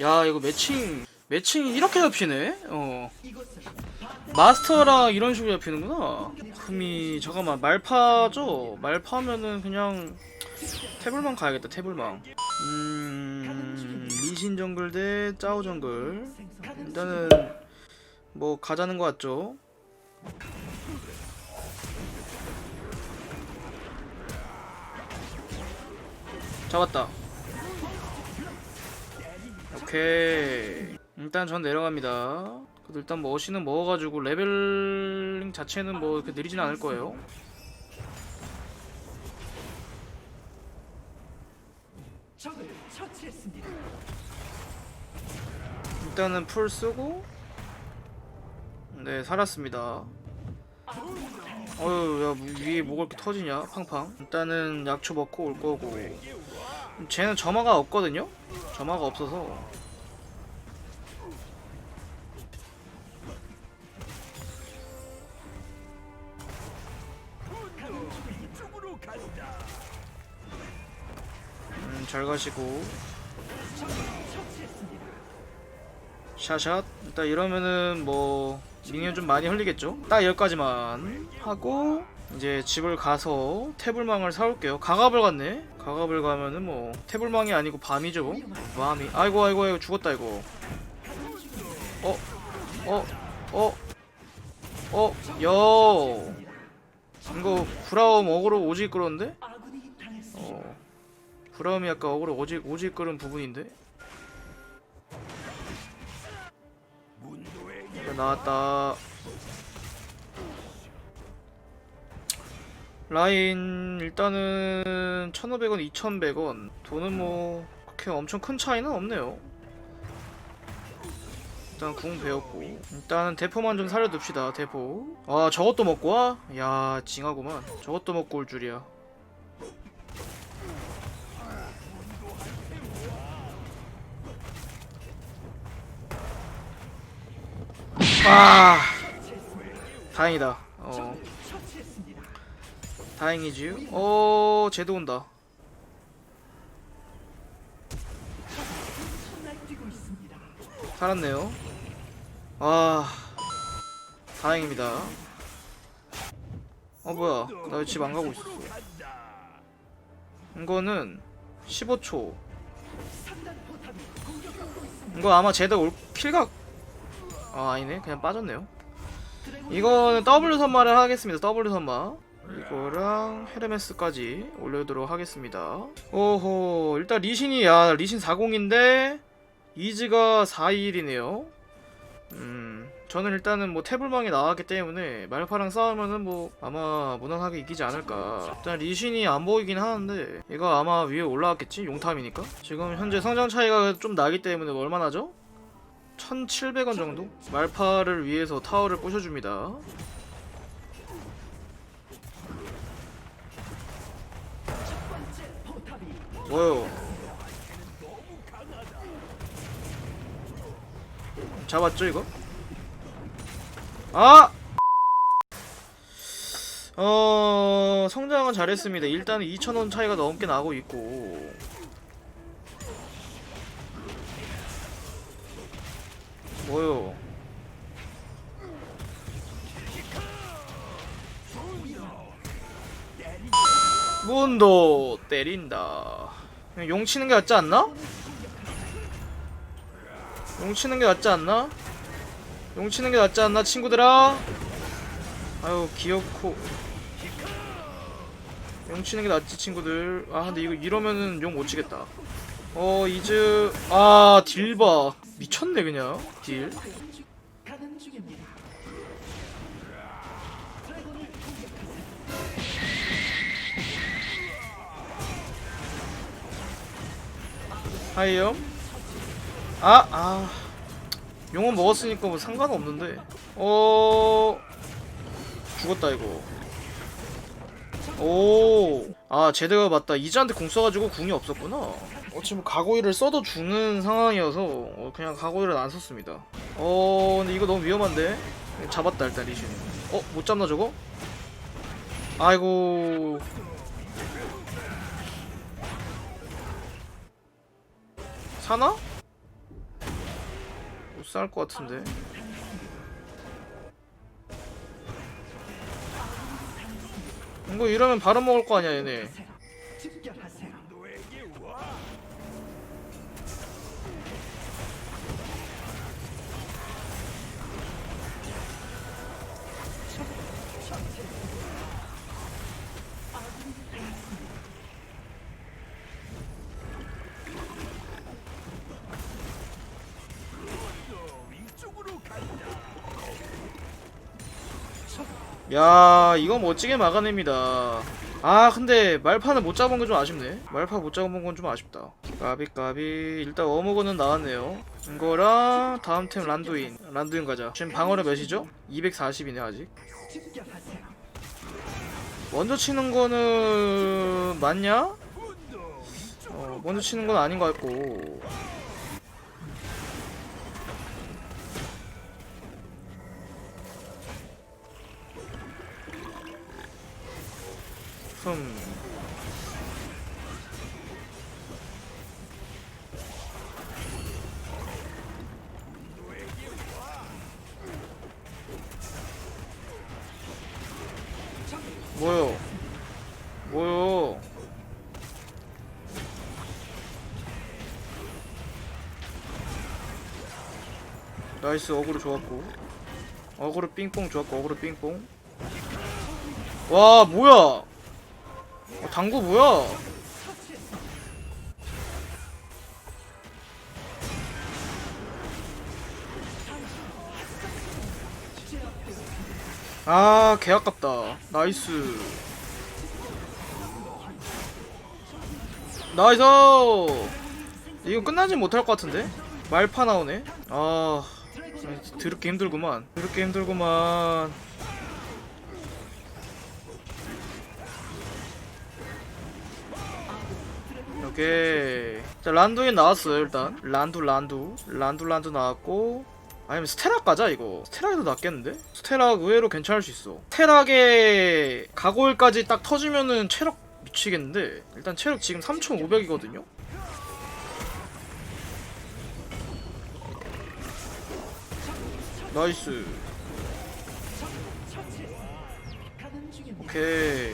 야 이거 매칭 매칭이 이렇게 잡히네? 어. 마스터랑 이런 식으로 잡히는구나. 금이 잠깐만 말파죠? 말파면은 그냥 태블망 가야겠다 태블망. 음 리신 정글 대 짜오 정글. 일단은 뭐 가자는 거 같죠? 잡았다 오케이. 일단 전 내려갑니다. 그래도 일단 뭐 어시는 먹어가지고 레벨링 자체는 뭐 이렇게 느리진 않을 거예요. 일단은 풀 쓰고 네 살았습니다. 어휴 야뭐 위에 뭐가 이렇게 터지냐? 팡팡. 일단은 약초 먹고 올 거고. 쟤는 점화가 없거든요 점화가 없어서. 음, 잘 가시고. 샤샷 일단 이러면은 뭐 미니언 좀 많이 흘리겠죠 딱 여기까지만 하고 이제 집을 가서 태블망을 사올게요 가갑을 갔네 가갑을 가면은 뭐 태블망이 아니고 밤이죠 밤이 아이고 아이고 아이고 죽었다 이거 어? 어? 어? 어? 여 이거 브라움 어그로 오지 끌었는데? 어 브라움이 아까 어그로 오지 오지 끌은 부분인데? 야, 나왔다. 라인 일단은 1,500원, 2,100원. 돈은 뭐 그렇게 엄청 큰 차이는 없네요. 일단 궁 배웠고 일단은 대포만 좀 살려둡시다 대포 아 저것도 먹고 와? 야 징하구만 저것도 먹고 올 줄이야 아 다행이다. 다행이지 어 쟤도 온다. 살았네요. 아 다행입니다. 어 뭐야. 나 왜 집 안 가고 있었어. 이거는 15초. 상단 포탑이 공격받고 있습니다. 이거 아마 쟤도 올 킬각 아 아니네. 그냥 빠졌네요. 이거는 W 선마를 하겠습니다. W 선마 이거랑 헤르메스까지 올려두도록 하겠습니다. 오호 일단 리신이 야. 리신 40인데 이즈가 421이네요. 음 저는 일단은 뭐 태블망이 나왔기 때문에 말파랑 싸우면은 뭐 아마 무난하게 이기지 않을까. 일단 리신이 안 보이긴 하는데 이거 아마 위에 올라왔겠지? 용탐이니까? 지금 현재 성장 차이가 좀 나기 때문에 얼마나죠? 1700원 정도? 말파를 위해서 타워를 부셔줍니다 뭐요? 잡았죠 이거? 아! 어... 성장은 잘했습니다 일단은 2,000원 차이가 넘게 나고 있고 뭐요? 문도 때린다. 용 치는 게 낫지 않나? 용 치는 게 낫지 않나? 용 치는 게 낫지 않나 친구들아? 아유 귀엽고 용 치는 게 낫지 친구들 아 근데 이거 이러면은 용 못 치겠다 어 이즈 아 딜 봐 미쳤네 그냥 딜 하이요 아, 아. 용은 먹었으니까 뭐 상관없는데. 어. 죽었다, 이거. 오. 아, 제드가 맞다. 이즈한테 궁 써가지고 궁이 없었구나. 어, 지금 가고이를 써도 죽는 상황이어서, 어, 그냥 가고이를 안 썼습니다. 어, 근데 이거 너무 위험한데? 잡았다, 일단 리신. 어, 못 잡나, 저거? 아이고. 사나? 못살것 같은데 이거 이러면 바로 먹을 거 아니야 얘네 야 이거 멋지게 막아냅니다. 아 근데 말파는 못 잡은 게 좀 아쉽네. 말파 못 잡은 건 좀 아쉽다. 까비 까비. 일단 어묵어는 나왔네요. 이거랑 다음 템 란두인. 란두인 가자. 지금 방어력 몇이죠? 240이네 아직. 먼저 치는 거는 맞냐? 어 먼저 치는 건 아닌 것 같고 흠 뭐요? 뭐요? 나이스 어그로 좋았고 어그로 삥뽕 좋았고 어그로 삥뽕 와 뭐야 어, 당구 뭐야? 아 개 아깝다. 나이스. 나이스! 이거 끝나진 못할 것 같은데? 말파 나오네? 아 드럽게 힘들구만. 드럽게 힘들구만 오케이. 자 란두인 나왔어요 일단. 란두 란두. 란두 란두 나왔고 아니면 스테락 가자 이거. 스테락이 더 낫겠는데? 스테락 의외로 괜찮을 수 있어. 스테락에 가골까지 딱 터지면은 체력 미치겠는데? 일단 체력 지금 3500이거든요? 나이스. 오케이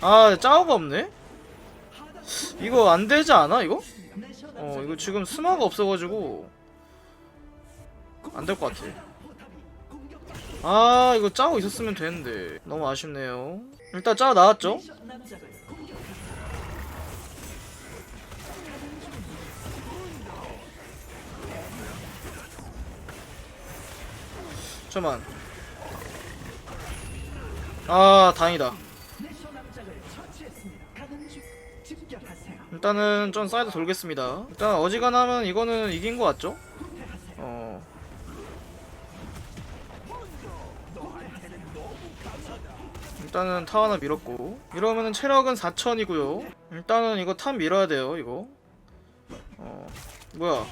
아 짜오가 없네? 이거 안 되지 않아 이거? 어 이거 지금 스마가 없어가지고 안 될 것 같아 아 이거 짜오 있었으면 되는데 너무 아쉽네요 일단 짜오 나왔죠? 잠만 아 다행이다 일단은 좀 사이드 돌겠습니다. 일단 어지간하면 이거는 이긴 것 같죠? 어. 일단은 타 하나 밀었고. 이러면은 체력은 4000이고요. 일단은 이거 탑 밀어야 돼요 이거. 어. 뭐야?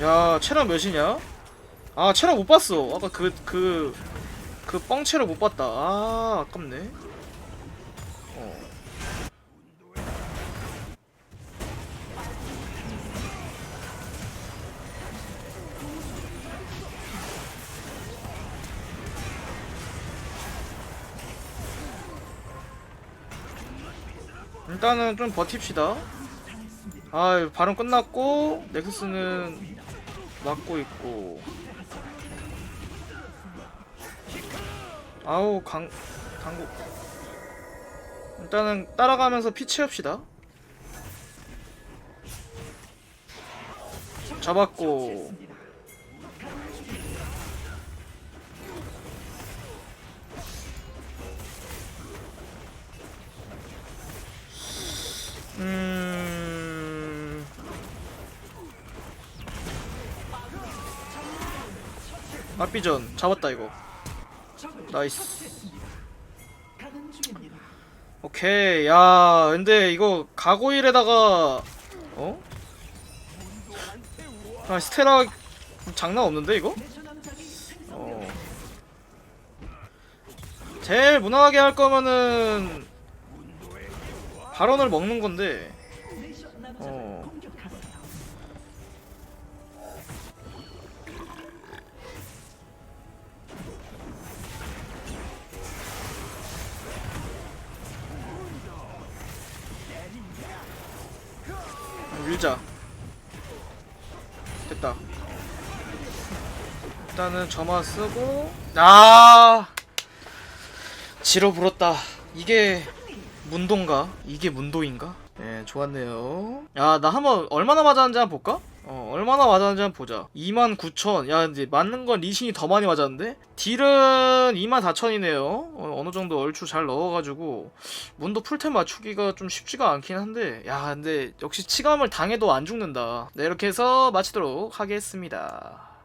야 체력 몇이냐? 아 체력 못 봤어 아까 그 그 그 뻥체를 못 봤다. 아, 아깝네. 어. 일단은 좀 버팁시다. 아, 발언 끝났고 넥서스는 막고 있고. 아우 강 강국 일단은 따라가면서 피 채웁시다. 잡았고. 음. 앞비전 잡았다 이거 나이스. 오케이 야 근데 이거 가고일에다가 어? 아 스테라 장난 없는데 이거? 어 제일 무난하게 할 거면은 발언을 먹는 건데 밀자. 됐다. 일단은 점화 쓰고. 아! 지로 불었다. 이게 문도인가? 이게 문도인가? 네 좋았네요. 야 나 한번 얼마나 맞았는지 한번 볼까? 어 얼마나 맞았는지 한번 보자. 29,000야 근데 맞는 건 리신이 더 많이 맞았는데? 딜은 24,000이네요. 어, 어느 정도 얼추 잘 넣어가지고. 문도 풀템 맞추기가 좀 쉽지가 않긴 한데. 야 근데 역시 치감을 당해도 안 죽는다. 네 이렇게 해서 마치도록 하겠습니다